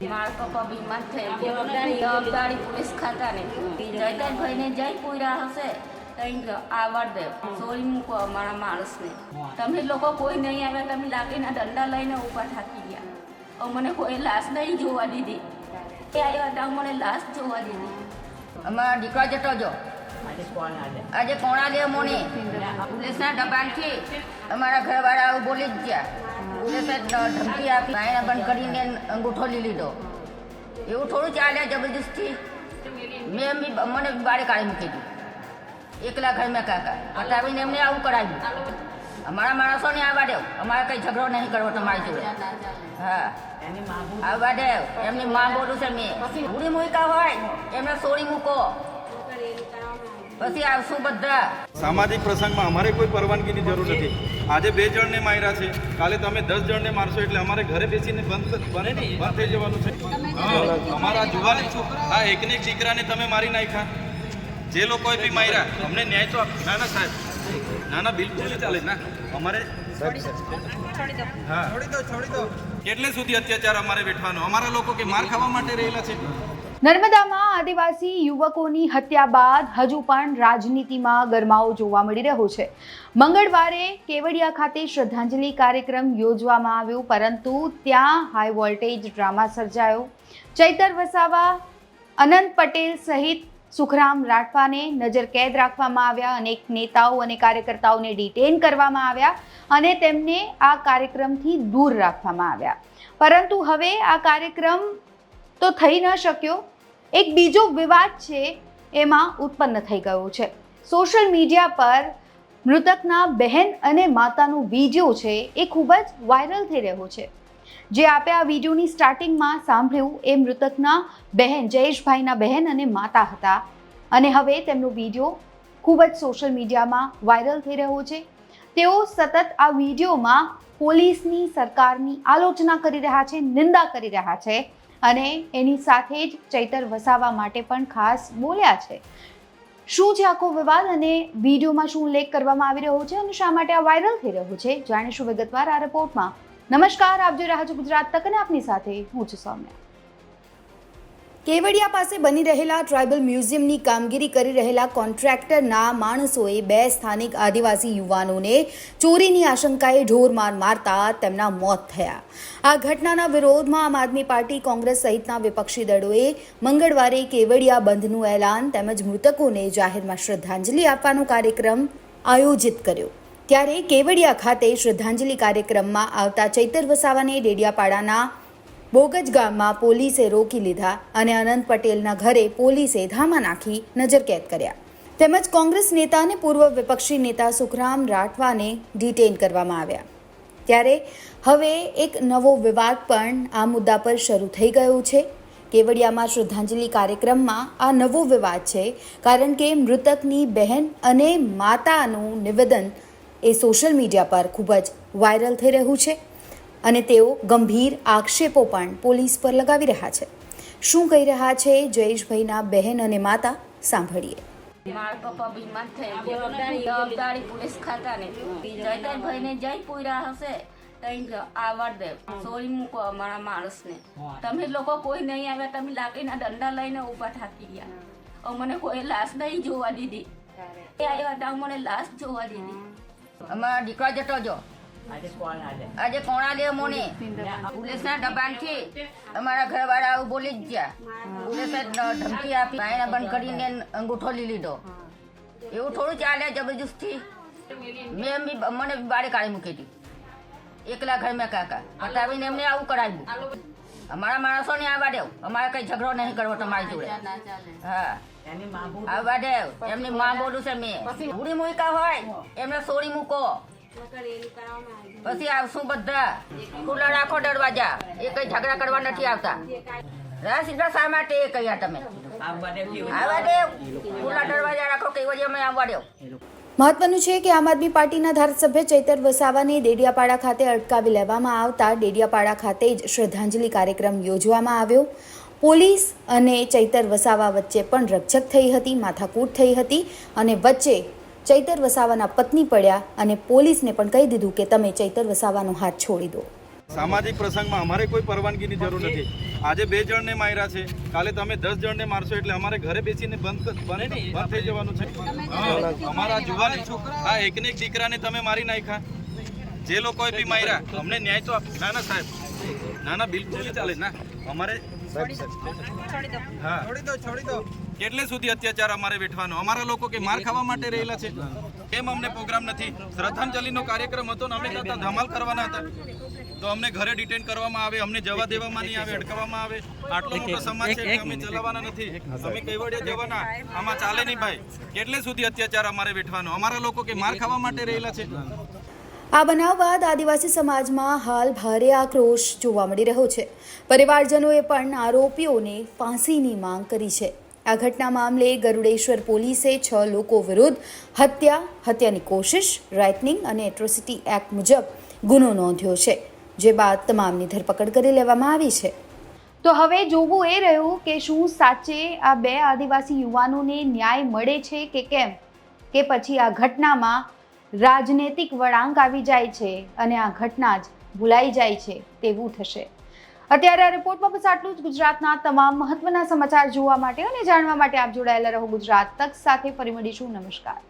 મારા પપ્પા બીમાર થઈ ગયા જવાબદારી પોલીસ ખાતાની જયતાભાઈને જય પૂર્યા હશે આવડ દે. સોરી મૂકો અમારા માણસને. તમે લોકો કોઈ નહીં આવ્યા તમે લાકડીના દંડા લઈને ઊભા થાકી ગયા. અમને કોઈ લાશ નહીં જોવા દીધી. એ આવ્યા હતા મને લાશ જોવા દીધી. અમારા દીકરા જતો જો. આજે કોણા દે મોની પોલીસના દબાણથી અમારા ઘરવાળા બોલી જ ગયા. પોલીસે ધમકી આપી ભાઈને બંધ કરીને અંગૂઠો લઈ લીધો. એવું થોડું ચાલે જબરદસ્તી મેં મને બારે કાઢી મૂકી દીધી. એકલા ઘર મેં કાકા. પતાવીને એમને આવું કરાવ્યું. અમારા માણસોને આવવા દેવ અમારે કંઈ ઝઘડો નહીં કરવો તમારી જોડે. હા. આવવા દેવ એમની માં બોલું છે મેં. ઉડી મૂકા હોય, એમને સોરી મૂકો. પછી આવશું બધા. સામાજિક પ્રસંગમાં અમારે કોઈ પરવાનગીની જરૂર નથી. આજે બે જણને માર્યા છે. કાલે તમે દસ જણને મારશો એટલે અમારે ઘરે બેસીને બંધ બને નહીં બંધ થઈ જવાનું છે. અમારા અમારા છોકરા આ એકને એક દીકરાને તમે મારી નાખ્યા. જે લોકોએ બી માર્યા અમને ન્યાય તો ના ના સાહેબ. ના ના બિલકુલ ચાલે. ના અમારે હા. કેટલે સુધી અત્યાચાર અમારે વેઠવાનો? અમારા લોકો કે માર ખાવા માટે રહેલા છે? નર્મદામાં આદિવાસી યુવકોની હત્યા બાદ હજુ પણ રાજનીતિમાં ગરમાવો જોવા મળી રહ્યો છે. મંગળવારે કેવડિયા ખાતે શ્રદ્ધાંજલિ કાર્યક્રમ યોજવામાં આવ્યો, પરંતુ ત્યાં હાઈ વોલ્ટેજ ડ્રામા સર્જાયો. ચૈતર વસાવા, અનંત પટેલ સહિત સુખરામ રાઠવાને નજર કેદ રાખવામાં આવ્યા. અનેક નેતાઓ અને કાર્યકર્તાઓને ડિટેન કરવામાં આવ્યા અને તેમને આ કાર્યક્રમથી દૂર રાખવામાં આવ્યા. પરંતુ હવે આ કાર્યક્રમ તો થઈ ન શક્યો. એક બીજો વિવાદ છે, એમાં ઉત્પન્ન થઈ ગયો છે. સોશિયલ મીડિયા પર મૃતકના બહેન અને માતાનો વીડિયો છે, એ ખૂબ જ વાયરલ થઈ રહ્યો છે. જે આપે આ વિડીયોની સ્ટાર્ટિંગમાં સાંભળ્યું, એ મૃતકના બહેન, જયેશભાઈના બહેન અને માતા હતા. અને હવે તેમનો વીડિયો ખૂબ જ સોશિયલ મીડિયામાં વાયરલ થઈ રહ્યો છે. તેઓ સતત આ વિડીયોમાં પોલીસની સરકારની આલોચના કરી રહ્યા છે, નિંદા કરી રહ્યા છે. અને એની સાથે જ ચૈતર વસાવા માટે પણ ખાસ બોલ્યા છે. શું છે આખો વિવાદ અને વિડીયોમાં શું ઉલ્લેખ કરવામાં આવી રહ્યો છે અને શા માટે આ વાયરલ થઈ રહ્યો છે? જાણીશું વિગતવાર આ રિપોર્ટમાં. નમસ્કાર, આપ જોઈ રહ્યા છો ગુજરાત તક અને આપની સાથે હું છું સૌમ્યા. કેવડિયા પાસે બની રહેલા ટ્રાઇબલ મ્યુઝિયમની કામગીરી કરી રહેલા કોન્ટ્રાક્ટરના માણસોએ બે સ્થાનિક આદિવાસી યુવાનોને ચોરીની આશંકાએ ઢોરમાર મારતા તેમના મોત થયા. આ ઘટનાના વિરોધમાં આમ આદમી પાર્ટી કોંગ્રેસ સહિતના વિપક્ષી દળોએ મંગળવારે કેવડિયા બંધનું એલાન તેમજ મૃતકોને જાહેરમાં શ્રદ્ધાંજલિ આપવાનો કાર્યક્રમ આયોજિત કર્યો. ત્યારે કેવડિયા ખાતે શ્રદ્ધાંજલિ કાર્યક્રમમાં આવતા ચૈતર વસાવાને ડેડિયાપાડાના બોગજ ગામમાં પોલીસે રોકી લીધા અને અનંત પટેલના ઘરે પોલીસે ધામા નાખી નજરકેદ કર્યા. તેમજ કોંગ્રેસ નેતા અને પૂર્વ વિપક્ષી નેતા સુખરામ રાઠવાને ડિટેન કરવામાં આવ્યા. ત્યારે હવે એક નવો વિવાદ પણ આ મુદ્દા પર શરૂ થઈ ગયો છે. કેવડિયામાં શ્રદ્ધાંજલિ કાર્યક્રમમાં આ નવો વિવાદ છે, કારણ કે મૃતકની બહેન અને માતાનું નિવેદન એ સોશિયલ મીડિયા પર ખૂબ જ વાયરલ થઈ રહ્યું છે. અને તેઓ ગંભીર આક્ષેપો પણ પોલીસ પર લગાવી રહ્યા છે. શું કહી રહ્યા છે જયેશભાઈના બહેન અને માતા? સાંભળીએ. મારા પપ્પા બીમાર થઈ જવાબદારી પોલીસ ખાતાની. જયતાભાઈને જઈ પૂર્યા હશે. આવડ દે સોરી મૂકો અમારા માણસને. તમે લોકો કોઈ નહીં આવ્યા. તમે લાકડીના દંડા લઈને ઊભા થાકી ગયા. અમને કોઈ લાશ નહીં જોવા દીધી. એ આવ્યા હતા મને લાશ જોવા દીધી. અમારા દીકરા જતો જો. આજે કોણા દે મોની પોલીસના દબાણથી અમારા ઘરવાળા બોલી જ ગયા. પોલીસે ધમકી આપી. ભાઈને બંધ કરીને અંગૂઠો લઈ લીધો. એવું થોડું ચાલે જબરજસ્તી. મેં બી મને બારે કાઢી મૂકી હતી. એકલા ઘર મેં કાકા. બતાવીને એમને આવું કરાવ્યું. અમારા માણસોને આવવા દેવ અમારે કંઈ ઝઘડો નહીં કરવો તમારી જોડે. હા. આવવા દેવ એમની માં બોલું છે મેં. ઉડી મૂકા હોય એમને સોરી મૂકો. પછી આવશું બધા. ખુલ્લા રાખો દરવાજા. એ કઈ ઝઘડા કરવા નથી આવતા. રાસ સીધા શા માટે એ કહ્યા તમે? આવવા દેવ ખુલ્લા દરવાજા રાખો કઈ વજે અમે આવવા દેવ મહત્વનું છે કે આમ આદમી પાર્ટીના ધારાસભ્ય ચૈતર વસાવાને ડેડિયાપાડા ખાતે અટકાવી લેવામાં આવતા ડેડિયાપાડા ખાતે જ શ્રદ્ધાંજલિ કાર્યક્રમ યોજવામાં આવ્યો. પોલીસ અને ચૈતર વસાવા વચ્ચે પણ રકઝક થઈ હતી માથાકૂટ થઈ હતી અને વચ્ચે ચૈતર વસાવાના પત્ની પડ્યા અને પોલીસને પણ કહી દીધું કે તમે ચૈતર વસાવાનો હાથ છોડી દો. સામાજિક પ્રસંગમાં અમારે કોઈ પરવાનગીની જરૂર નથી. આજે બે જણને માર્યા છે. કાલે તમે દસ જણને મારશો એટલે અમારે ઘરે બેસીને બંધ બંધ થઈ જવાનું છે. અમારા જુવાન આ એકને એક દીકરાને તમે મારી નાખ્યા. જે લોકોએ બી માર્યા અમને ન્યાય તો ના ના સાહેબ. ના ના બિલકુલ ચાલે. ના અમારે કેટલે સુધી અત્યાચાર અમારે વેઠવાનો? અમારા લોકો કે માર ખાવા માટે રહેલા છે. કેમ અમને પ્રોગ્રામ નથી? શ્રદ્ધાંજલિનો કાર્યક્રમ હતો ને અમે ધમાલ કરવાના હતા. તો અમને ઘરે ડિટેન કરવામાં આવે અમને જવા દેવામાં નહીં આવે અટકાવવામાં આવે. આટલો મોટો સમાજ છે કે અમે ચલાવવાના નથી. અમે કેવડિયા જવાના. આમાં ચાલે નહીં ભાઈ. કેટલે સુધી અત્યાચાર અમારે વેઠવાનો? અમારા લોકો કે માર ખાવા માટે રહેલા છે. આ બનાવ બાદ આદિવાસી સમાજમાં હાલ ભારે આક્રોશ જોવા મળી રહ્યો છે. પરિવારજનોએ પણ આરોપીઓને ફાંસીની માંગ કરી છે. આ ઘટના મામલે ગરુડેશ્વર પોલીસે છ લોકો વિરુદ્ધ હત્યા, હત્યાની કોશિશ રાઇટનિંગ અને એટ્રોસિટી એક્ટ મુજબ ગુનો નોંધ્યો છે, જે બાદ તમામની ધરપકડ કરી લેવામાં આવી છે. તો હવે જોવું એ રહ્યું કે શું સાચે આ બે આદિવાસી યુવાનોને ન્યાય મળે છે કે કેમ? કે પછી આ ઘટનામાં રાજનૈતિક વળાંક આવી જાય છે અને આ ઘટના જ ભૂલાઈ જાય છે તેવું થશે. અત્યારે આ રિપોર્ટમાં બસ આટલું જ. ગુજરાતના તમામ મહત્વના સમાચાર જોવા માટે અને જાણવા માટે આપ જોડાયેલા રહો ગુજરાત તક સાથે. ફરી મળીશું. નમસ્કાર.